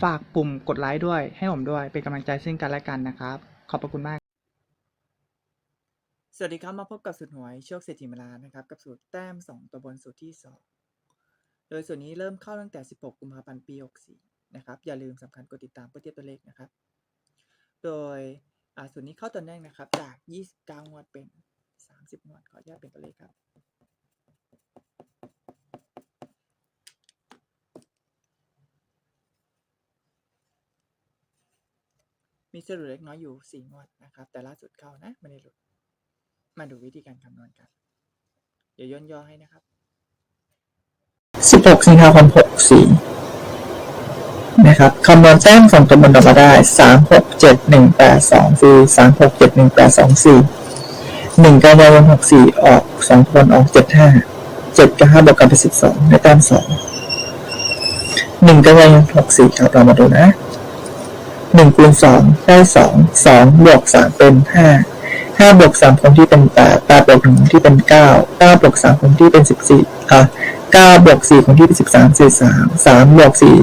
ฝากปุ่มกดไลค์ด้วย ให้ผมด้วย เป็นกำลังใจซึ่งกันและกันนะครับ ขอบพระคุณมาก สวัสดีครับ มาพบกับสูตรหวยโชคเศรษฐีเวลานะครับ กับสูตรแต้ม 2 ตัวบนสูตรที่ 2 โดยสูตรนี้เริ่มเข้าตั้งแต่ 16 กุมภาพันธ์ปี 64 นะครับ อย่าลืมสำคัญกดติดตามเพื่อเทียบตัวเลขนะครับ โดยอ่าสูตรนี้เข้าตัวแรกนะครับ จาก 29 งวดเป็น 30 งวด ขออนุญาตเป็นตัวเลขครับ มีส้ดุดเล็กน้อยอยู่สี่งวดนะครับ แต่ล่าสุดเข้านะไม่ได้หลุด มาดูวิธีการคำนวณกัน เดี๋ยวย่นย่อให้นะครับสิบหกสี่ห้าคมหกสี่นะครับคำนวณแต้มส่งตัวบนออกมาได้สามหกเจ็ดหนึ่งแปดสองสี่สามหกเจ็ดหนึ่งแปดสองสี่หนึ่งกันยายนหกสี่ออกสองคนออกเจ็ดห้าเจ็ดกับห้าบวกกันเป็นสิบสองในแต้มสองหนึ่งกันยายนหกสี่ครับเรามาดูนะ หนึ่งคูณสองได้สองสองบวกสามเป็นห้าห้าบวกสามคนที่เป็นแปดแปดบวกหนึ่งที่เป็นเก้าเก้าบวกสามคนที่เป็นสิบสี่อะเก้าบวกสี่คนที่เป็นสิบสามสี่สามสามบวกสี่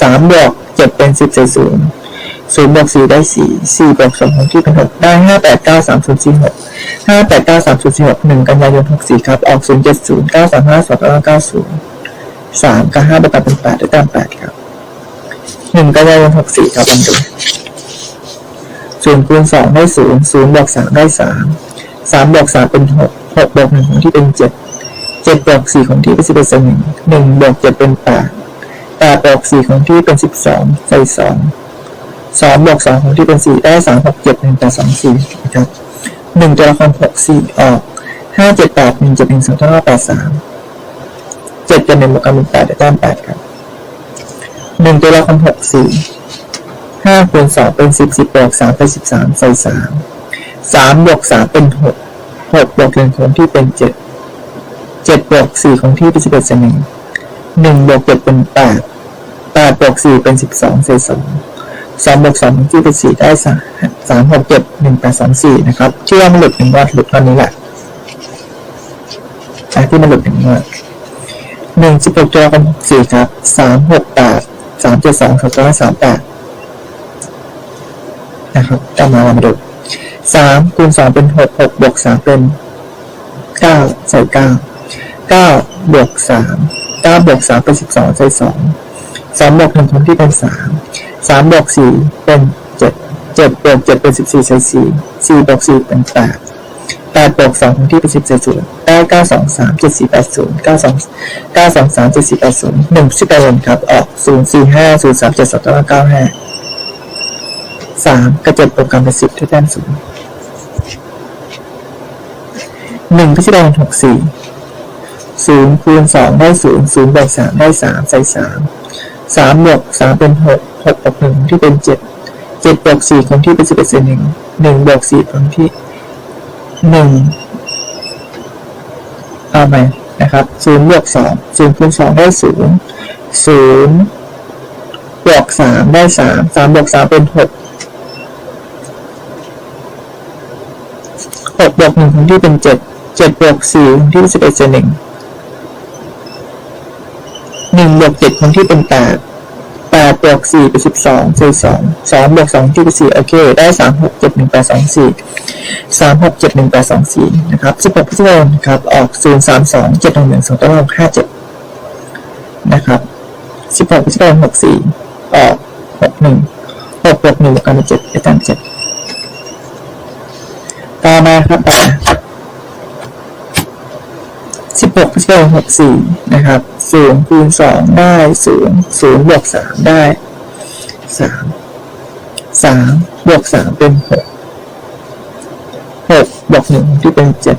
สามบวกเจ็ดเป็นสิบเศษศูนย์ศูนย์บวกสี่ได้สี่สี่บวกสองของที่เป็นหกได้ห้าแปดเก้าสามศูนย์สี่หกห้าแปดเก้าสามศูนย์สี่หกหนึ่งกันยายนหกสี่ครับออกศูนย์เจ็ดศูนย์เก้าสามห้าสองเก้าเก้าศูนย์สามกับห้าบวกกันเป็นแปดได้วยกันแปดครับ ลองดู0คูณ2ได้0 0บวก3ได้3 3บวก3เป็น6 6บวก1คงของที่เป็น7เจ็ดบวกสี่ของที่เป็นสิบเอ็ดส่หนึ่งหนึ่งบวกเจ็ดเป็นแปดแปดบวกสี่ของที่เป็นสิบสองใส่สองสองบวกสองของที่เป็นสี่ได้สามหกเจ็ดหนึ่งแปดสองสี่นะครับหนึ่งตัวละครหกสี่ออกห้าเจ็ดแปดหนึ่งเจ็ดหนึ่งสองเท่ากับแปดสามเจ็ดกับหนึ่งบวกกันเป็นแปดได้แต้มแปดครับ หนึ่งตัวละครหกสี่ห้าคูณสองเป็นสิบสิบบวกสามเป็นสิบสามใส่สามสามบวกสามเป็นหกหกบวกหนึ่งของที่เป็นเจ็ดเจ็ดบวกสี่ของที่เป็นสิบเอ็ดเศษหนึ่งหนึ่งบวกเจ็ดเป็นแปดแปดบวกสี่เป็นสิบสองเศษสองสองบวกสองของที่เป็นสี่ได้สามสามหกเจ็ดหนึ่งแปดสองสี่นะครับที่ว่ามันหลุดหนึ่งว่าหลุดตอนนี้แหละอะที่มันหลุดหนึ่งว่าหนึ่งสิบหกตัวกับหกสี่ครับสามหกแปด สามเจ็ดสองสองร้อยสามแปดนะครับต่อมาเรามาดูสามคูณสองเป็นหกหกบวกสามเป็นเก้าใส่เก้าเก้าบวกสามเก้าบวกสามเป็นสิบสองใส่สองสามบวกหนึ่งคงที่เป็นสามสามบวกสี่เป็นเจ็ดเจ็ดบวกเจ็ดเป็นสิบสี่ใส่สี่สี่บวกสี่เป็นแปด แปดบวกสองคงที่เป็นสิบใส่ศูนย์ได้เก้าสองสามเจ็ดสี่แปดศูนย์เก้าสองเก้าสองสามเจ็ดสี่แปดศูนย์หนึ่งสิบแปดครับ ออกศูนย์สี่ห้าศูนย์สามเจ็ดสองเก้าเก้าห้าสามกระเจ็ดบวกกันเป็นสิบที่แต้มศูนย์หนึ่งพิจารณาหกสี่ศูนย์คูณสองได้ศูนย์ศูนย์บวกสามได้สามใส่สามสามบวกสามเป็นหกหกบวกหนึ่งที่เป็นเจ็ดเจ็ดบวกสี่คงที่เป็นสิบเอ็ดส่วนหนึ่งหนึ่งบวกสี่คงที่ หนึ่งเอาไปนะครับศูนย์บวกสองศูนย์คูณสองได้ศูนย์ศูนย์บวกสามได้สามสามบวกสามเป็นหกหกบวกหนึ่งคงที่เป็นเจ็ดเจ็ดบวกสี่คงที่สิบเอ็ดส่วนหนึ่งหนึ่งบวกเจ็ดคงที่เป็นแปด ดบวกสี่เป็นสิบสองสี่สองสองบวกสองที่เป็นสี่โอเค ได้สามหกเจ็ดหนึ่งแปดสองสี่สามหกเจ็ดหนึ่งแปดสองสี่นะครับสิบหกพิจารณาครับออกศูนย์สามสองเจ็ดหนึ่งหนึ่งสองต้นหกห้าเจ็ดนะครับสิบหกพิจารณาหกสี่ออกหกหนึ่งหกบวกหนึ่งกกันเป็นเจ็ดได้ตามเจ็ดต่อมาครับต่อมา ห กเท่าหกสี่นะครับศูนย์คูณสองได้ศูนย์ศูนย์บวกสามได้สามสามบวกสามเป็นหกหกบวกหนึ่งที่เป็นเจ็ด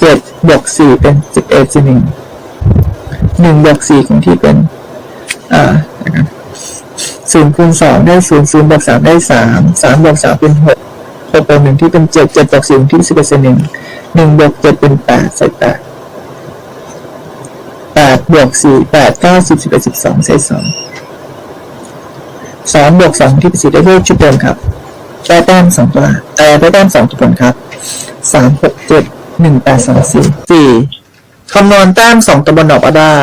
เจ็ดบวกสี่เป็นสิบเอ็ดสิบหนึ่งหนึ่งบวกสี่ของที่เป็นอ่าศูนย์คูณสองได้ศูนย์ศูนย์บวกสามได้สามสามบวกสามเป็นหกหกบวกหนึ่งที่เป็นเจ็ดเจ็ดบวกสี่ที่สิบเอ็ดสิบหนึ่ง หนึ่งบวกเจ็ดเป็นแปดใส่แปดแปดบวกสี่แปดเก้าสิบสิบเอ็ดสิบสองใส่สองสองบวกสองที่เป็นสี่ได้เลขชุดเดิมครับได้แต้มสองตัวแต่ได้แต้มสองตัวผลครับสามหกเจ็ดหนึ่งแปดสองสี่สี่คำนวณแต้มสองตัวบนออกมาได้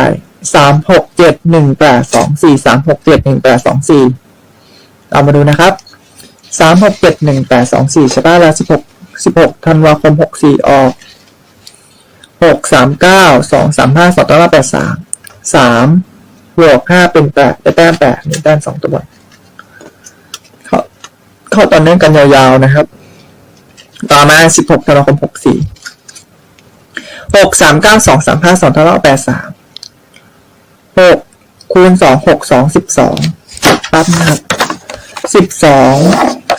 สามหกเจ็ดหนึ่งแปดสองสี่สามหกเจ็ดหนึ่งแปดสองสี่เอามาดูนะครับสามหกเจ็ดหนึ่งแปดสองสี่ใช่ป่ะแล้วสิบหก สิบหกธันวาคมหกสี่ออกหกสามเก้าสองสามห้าสองตัวละแปดสามสามบวกห้าเป็นแปดได้แต้มแปดนี่แต้มสองตัวบนเข้าเข้าตอนเนื่องกันยาวๆนะครับ ต่อมาสิบหกธันวาคมหกสี่หกสามเก้าสองสามห้าสองตัวละแปดสามหกคูณสองหกสองสิบสองปั๊บนะครับสิบ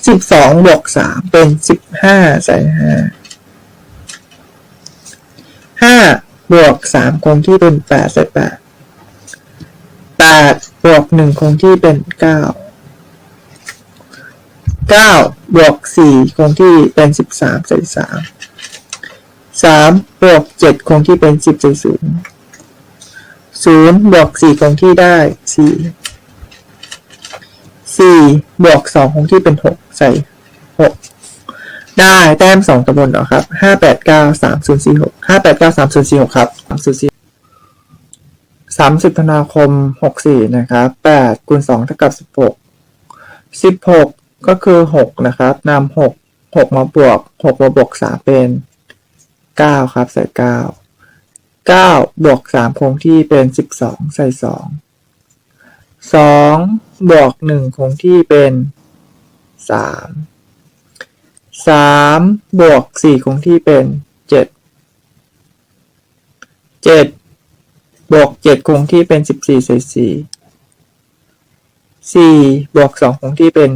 สิบสองบวกสามเป็นสิบห้าใส่ห้าห้าบวกสามคงที่เป็นแปดใส่แปดแปดบวกหนึ่งคงที่เป็นเก้าเก้าบวกสี่คงที่เป็นสิบสามใส่สามสามบวกเจ็ดคงที่เป็นสิบใส่ศูนย์ศูนย์บวกสี่คงที่ได้สี่ สี่บวกสองคงที่เป็นหกใส่หกได้แต้มสองตะบนเหรอครับห้าแปดเก้าสามศูนย์สี่หกห้าแปดเก้าสามศูนย์สี่หกครับสามศูนย์สี่สามสิบธันวาคมหกสี่นะครับแปดคูณสองเท่ากับสิบหกสิบหกก็คือหกนะครับนำหกหกมาบวกหกมาบวกสามเป็นเก้าครับใส่เก้าเก้าบวกสามคงที่เป็นสิบสองใส่สอง สองบวกหนึ่งคงที่เป็นสามสามบวกสี่คงที่เป็นเจ็ดเจ็ดบวกเจ็ดคงที่เป็นสิบสี่ใส่สี่สี่บวกสองคงที่เป็น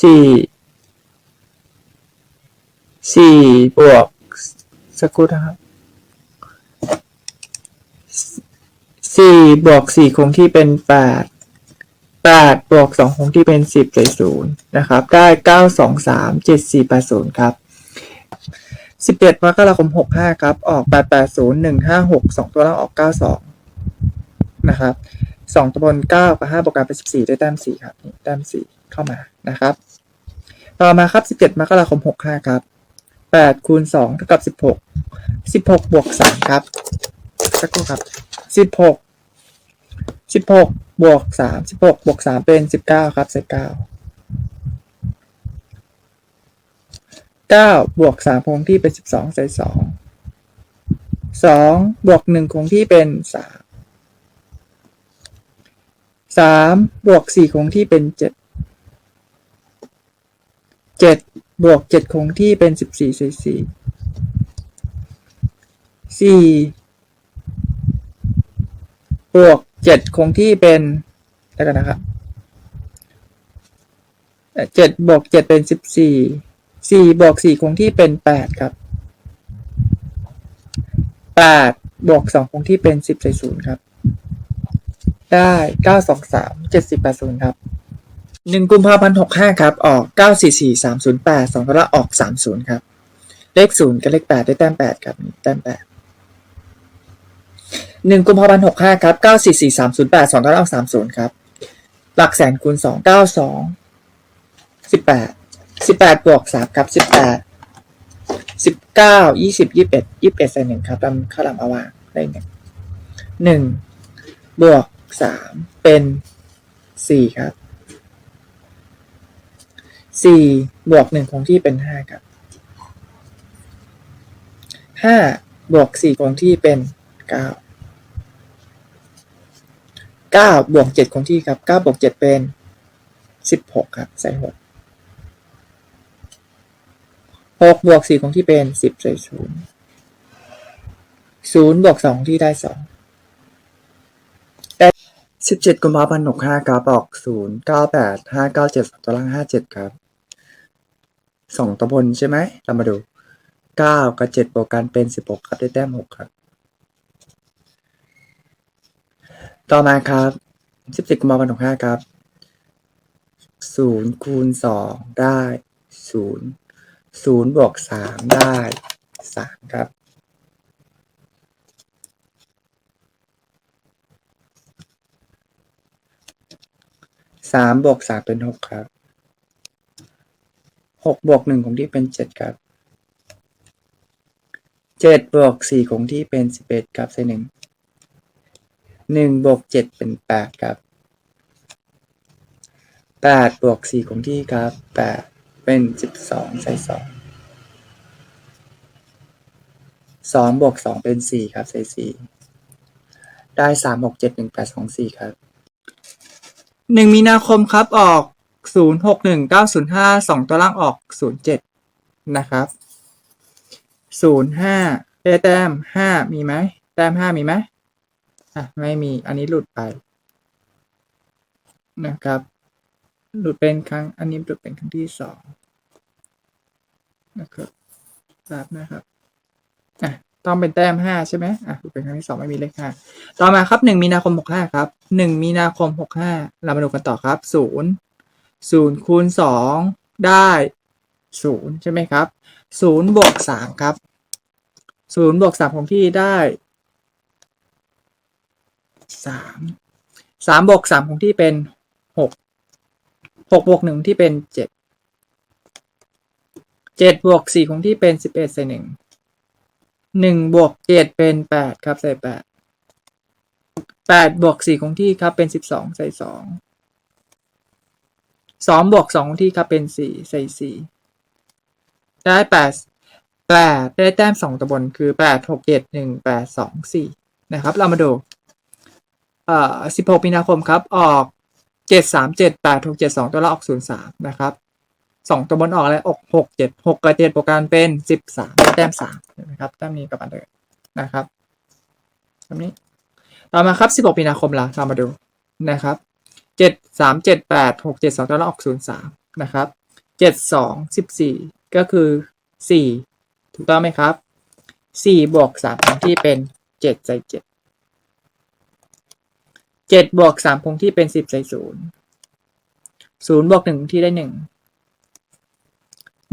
สี่สี่บวกสักครู่นะครับ สี่บวกสี่คงที่เป็นแปดแปดบวกสองคงที่เป็นสิบใส่ศูนย์นะครับ ได้เก้าสองสามเจ็ดสี่แปดศูนย์ครับสิบเอ็ดมกราคมหกห้าครับ ออกแปดแปดศูนย์หนึ่งห้าหกสองตัวล่างออกเก้าสองนะครับสองตัวบนเก้ากับห้าบวกกันเป็นสิบสี่ได้แต้มสี่ครับแต้มสี่เข้ามานะครับ ต่อมาครับสิบเจ็ดมกราคมหกห้าครับแปดคูณสองเท่ากับสิบหกสิบหกบวกสามครับสักครู่ครับสิบหก สิบหกบวกสามสิบหกบวกสามเป็นสิบเก้าครับใส่เก้าเก้าบวกสามคงที่เป็นสิบสองใส่สองสองบวกหนึ่งคงที่เป็นสามสามบวกสี่คงที่เป็นเจ็ดเจ็ดบวกเจ็ดคงที่เป็นสิบสี่ใส่สี่สี่บวก เจ็ดคงที่เป็นแล้วกันนะครับเจ็ดบวกเจ็ดเป็นสิบสี่สี่บวกสี่คงที่เป็นแปดครับแปดบวกสองคงที่เป็นสิบใส่ศูนย์ครับ ได้เก้าสองสามเจ็ดสิบแปดศูนย์ครับหนึ่งกุมภาพันธ์หกห้าครับ ออกเก้าสี่สี่สามศูนย์แปดสองตัวละออกสามศูนย์ครับ เลขศูนย์กับเลขแปดได้แต้มแปดครับนี่แต้มแปด หนึ่งกุมภาพันธ์หกห้าครับเก้าสี่สี่สามศูนย์แปดสองต้นเอาสามศูนย์ครับ หลักแสนคูณสองเก้าสองสิบแปดสิบแปดบวกสามครับสิบแปดสิบเก้ายี่สิบยี่สิบเอ็ดยี่สิบเอ็ดใส่หนึ่งครับตามข้าวหลามเอาวางได้หนึ่งหนึ่งบวกสามเป็นสี่ครับสี่บวกหนึ่งคงที่เป็นห้าครับห้าบวกสี่คงที่เป็นเก้า เก้าบวกเจ็ดคงที่ครับเก้าบวกเจ็ดเป็นสิบหกครับ ใส่หกหกบวกสี่คงที่เป็นสิบใส่ศูนย์ศูนย์บวกสองที่ได้สองได้สิบเจ็ดกุมภาพันธ์หกห้าครับออกศูนย์เก้าแปดห้าเก้าเจ็ดสองตัวล่างห้าเจ็ดครับสองตัวบนใช่ไหมเรามาดูเก้ากับเจ็ดบวกกันเป็นสิบหกครับ ได้แต้มหกครับ ต่อมาครับสิบเจ็ดกุมภาพันธ์หกห้าครับศูนย์คูณสองได้ศูนย์ศูนย์บวกสามได้สามครับสามบวกสามเป็นหกครับหกบวกหนึ่งคงที่เป็นเจ็ดครับเจ็ดบวกสี่คงที่เป็นสิบเอ็ดครับใส่หนึ่ง หนึ่งบวกเจ็ดเป็นแปดครับแปดบวกสี่คงที่ครับแปดเป็นสิบสองใส่สองสองบวกสองเป็นสี่ครับใส่สี่ได้สามหกเจ็ดหนึ่งแปดสองสี่ครับหนึ่งมีนาคมครับออกศูนย์หกหนึ่งเก้าศูนย์ห้าสองตัวล่างออกศูนย์เจ็ดนะครับศูนย์ห้าแต้มห้ามีไหมแต้มห้ามีไหม อะไม่มีอันนี้หลุดไปนะครับ หลุดเป็นครั้ง อันนี้หลุดเป็นครั้งที่สองนะครับครับนะครับอะต้องเป็นแต้มห้าใช่ไหมอะหลุดเป็นครั้งที่สองไม่มีเลขห้าต่อมาครับหนึ่งมีนาคมหกห้าครับหนึ่งมีนาคมหกห้าเรามาดูกันต่อครับศูนย์ศูนย์คูณสองได้ศูนย์ใช่ไหมครับศูนย์บวกสามครับศูนย์บวกสามของที่ได้ สามสามบวกสามของที่เป็นหกหกบวกหนึ่งที่เป็นเจ็ดเจ็ดบวกสี่ของที่เป็นสิบเอ็ดใส่หนึ่งหนึ่งบวกเจ็ดเป็นแปดครับใส่แปดแปดบวกสี่คงที่ครับเป็นสิบสองใส่สองสองบวกสองคงที่ครับเป็นสี่ใส่สี่ได้แปดแปดได้แต้มสองตัวบนคือแปดหกเจ็ดหนึ่งแปดสองสี่นะครับ เรามาดู เอ่อสิบหกมีนาคมครับ ออกเจ็ดสามเจ็ดแปดหกเจ็ดสองตัวละออกศูนย์สามนะครับสองตัวบนออกอะไรออกหกเจ็ดหกกับเจ็ดบวกกันเป็นสิบสามแต้มสามนะครับแต้มนี้กับอันเดิมนะครับแบบนี้ ต่อมาครับสิบหกมีนาคมละเรามาดูนะครับเจ็ดสามเจ็ดแปดหกเจ็ดสองตัวละออกศูนย์สามนะครับเจ็ดสองสิบสี่ก็คือสี่ถูกต้องไหมครับสี่บวกสามที่เป็นเจ็ดใส่เจ็ด เจ็ดบวกสามคงที่เป็นสิบใส่ศูนย์ศูนย์บวกหนึ่งคงที่ได้หนึ่ง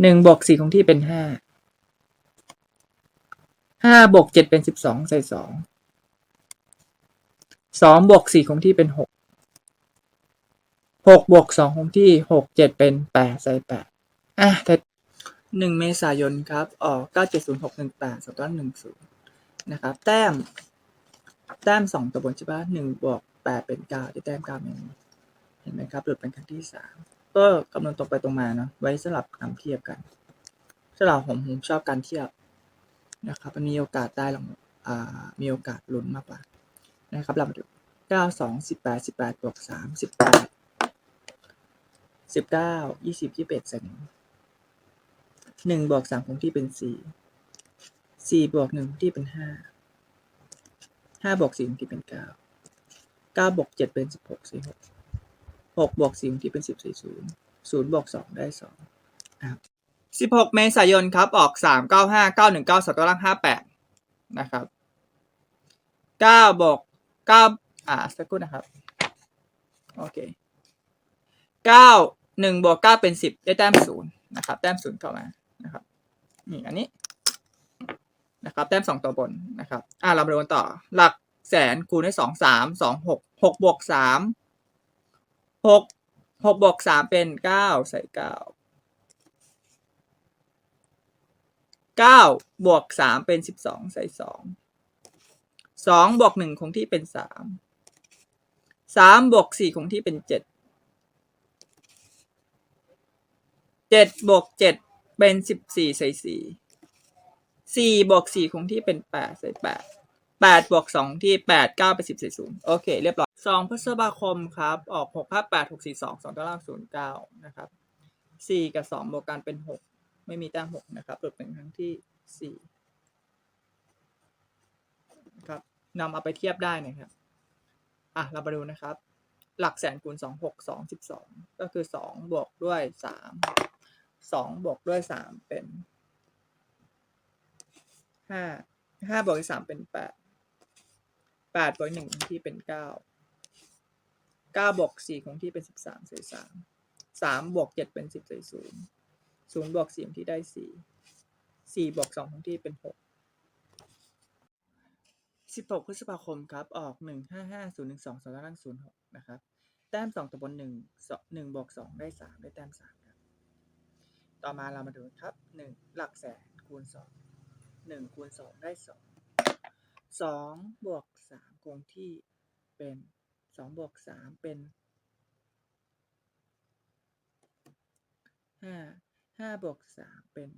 หนึ่งบวกสี่คงที่เป็นห้าห้าบวกเจ็ดเป็นสิบสองใส่สองสองบวกสี่คงที่เป็นหกหกบวกสองคงที่หกเจ็ดเป็นแปดใส่แปดอะแต่หนึ่งเมษายนครับออกเก้าเจ็ดศูนย์หกหนึ่งแปดสองต้นหนึ่งศูนย์นะครับ แต้ม แต้มสองตัวบนใช่ปะหนึ่งบวก แปดเป็นเก้าได้แต้มเก้าไม่มีเห็นไหมครับหลุดเป็นครั้งที่สามก็คำนวณตรงไปตรงมาเนาะไว้สลับนำเทียบกันสำหรับผมผมชอบการเทียบนะครับมันมีโอกาสได้ลงอ่ามีโอกาสลุ้นมากกว่านะครับเรามาดูเก้าสองสิบแปดสิบแปดบวกสามสิบแปดสิบเก้ายี่สิบยี่สิบเอ็ดเซนหนึ่งบวกสามคงที่เป็นสี่สี่บวกหนึ่งที่เป็นห้าห้าบวกสี่ที่เป็นเก้า เก้าบวกเจ็ดเป็นสิบหกสี่หกหกบวกสี่ที่เป็นสิบสี่ศูนย์ศูนย์บวกสองได้สองครับสิบหกเมษายนครับ ออกสามเก้าห้าเก้าหนึ่งเก้าสองตัวล่างห้าแปดนะครับเก้าบวกเก้าอ่าสักครู่นะครับ โอเคเก้าหนึ่งบวกเก้าเป็นสิบได้แต้มศูนย์นะครับ แต้มศูนย์เข้ามานะครับนี่อันนี้นะครับ แต้มสองตัวบนนะครับ อ่าเรามาดูกันต่อ หลัก แสนคูณด้วยสองสามสองหกหกบวกสามหกหกบวกสามเป็นเก้าใส่เก้าเก้าบวกสามเป็นสิบสองใส่สองสองบวกหนึ่งคงที่เป็นสามสามบวกสี่คงที่เป็นเจ็ดเจ็ดบวกเจ็ดเป็นสิบสี่ใส่สี่สี่บวกสี่คงที่เป็นแปดใส่แปด แปดบวกสองที่แปดเก้าเป็นสิบสี่ศูนย์โอเค เรียบร้อยสองพฤษภาคมครับ ออกหกห้าแปดหกสี่สองสองตารางศูนย์เก้านะครับสี่กับสองบวกกันเป็นหกไม่มีแต้มหกนะครับหลุดเป็นครั้งที่สี่นะครับนำเอาไปเทียบได้นะครับ อะ เรามาดูนะครับ หลักแสนคูณสองหกสองสิบสองก็คือสองบวกด้วยสามสองบวกด้วยสามเป็นห้าห้าบวกสามเป็นแปด แปดบวกหนึ่งคงที่เป็นเก้าเก้าบวกสี่คงที่เป็นสิบสามใส่สามสามบวกเจ็ดเป็นสิบใส่ศูนย์ศูนย์บวกสี่คงที่ได้สี่สี่บวกสองคงที่เป็นหกสิบหกพฤษภาคมครับออกหนึ่งห้าห้าศูนย์หนึ่งสองสองล่างศูนย์หกนะครับแต้มสองตัวบนหนึ่งสองหนึ่งบวกสองได้สามได้แต้มสามครับต่อมาเรามาดูครับหนึ่งหลักแสนคูณสองหนึ่งคูณสองได้สอง สองบวกสามคงที่เป็นสองบวกสามเป็นห้าห้าบวกสามเป็น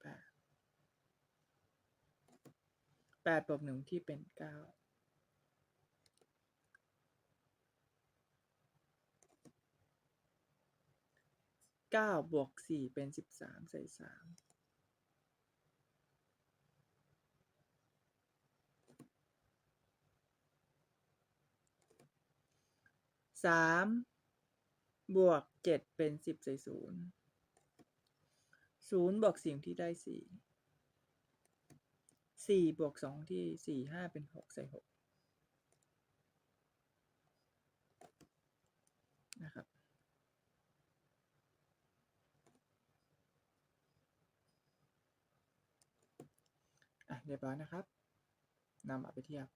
แปดแปดบวกหนึ่งที่เป็นเก้าเก้าบวกสี่เป็นสิบสามใส่สาม สามบวกเจ็ดเป็นสิบใส่ศูนย์ศูนย์บวกสิ่งที่ได้สี่สี่บวกสองที่สี่ห้าเป็นหกใส่หกนะครับอะเรียบร้อยนะครับนำเอาไปเทียบ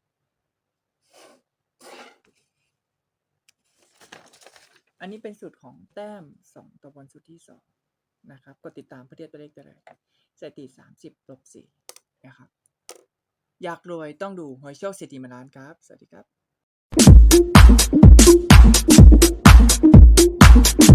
อันนี้เป็นสูตรของแต้มสองตัวบนสูตรที่สองนะครับ กดติดตามเพื่อเทียบตัวเลขตัวแรกสถิติสามสิบลบสี่นะครับ อยากรวยต้องดูหวยโชคเศรษฐีมาล้านครับ สวัสดีครับ